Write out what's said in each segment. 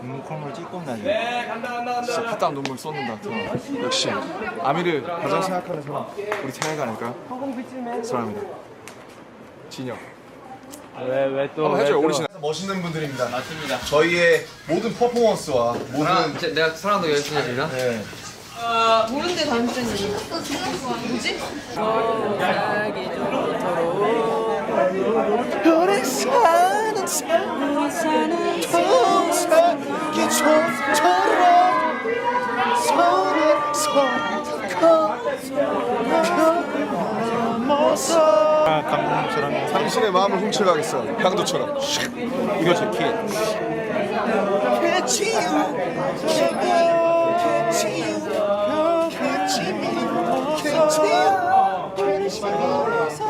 눈물 콧물 찍고 다녀. 진짜 피땀 눈물 쏟는다 태양 역시 아미를 가장 생각하는 사람 우리 태양이가 아닐까요? 사랑합니다 진영 왜 왜 또 한번 해줘요 오리지널 멋있는 분들입니다 맞습니다 저희의 모든 퍼포먼스와 모든 제, 내가 사랑도 열심히 해줍니다. 네. 모른데 다음 주는 뭐지? 별에 사는 사는 기 초처럼 서로 서서 아, 강동처럼 당신의 마음을 훔쳐가겠어. 강도처럼. 이거 제 키.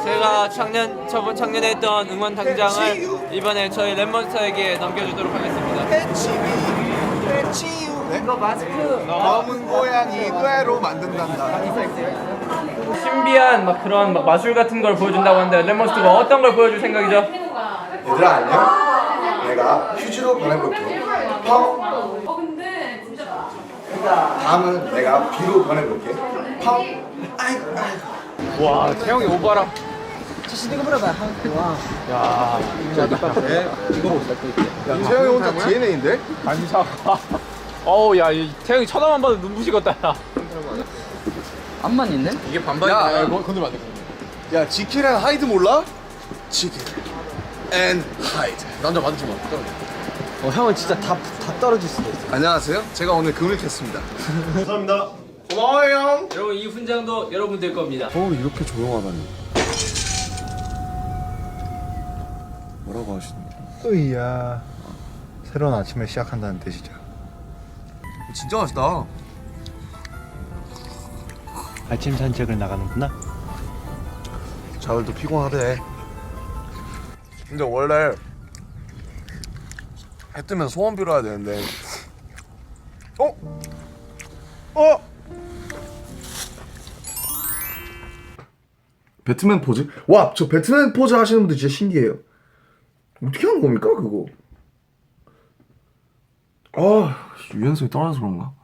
제가 작년 저번 작년에 했던 응원 당장을 이번에 저희 랩몬스터에게 넘겨주도록 하겠습니다. 이거 마스크. 검은 고양이 뇌로 만든단다. 신비한 막 그런 막 마술 같은 걸 보여준다고 하는데 랩몬스터가 어떤 걸 보여줄 생각이죠? 얘들아 안녕. 내가 휴지로 변해볼게. 펑 다음은 내가 비로 변해볼게. 펑. 아이고 아이고 와 태영이 오바라. 세영이 혼자 DNA인데? 어우 야 이 태영이 쳐다만 봐도 눈부시겠다. 야. 암만 있네? 이게 반반이야. 야, 건- 건들면 안 돼. 야, 지킬 앤 하이드 몰라? 지킬 앤 하이드. 남자 맞지 마. 어, 형은 진짜 다, 다 떨어질 수도 있어. 안녕하세요. 제가 오늘 금을 캤습니다. 감사합니다. 고마워요, 형. 여러분 이 훈장도 여러분들 겁니다. 서울이 이렇게 조용하다니. 뭐라고 하시는 거예요? 으이야. 새로운 아침을 시작한다는 뜻이죠. 진짜 맛있다. 아침 산책을 나가는구나. 자들도 피곤하대. 근데 원래 해 뜨면 소원 빌어야 되는데. 어? 어? 배트맨 포즈? 와, 저 배트맨 포즈 하시는 분들 진짜 신기해요. 어떻게 하는 겁니까, 그거? 아, 유연성이 떨어져서 그런가?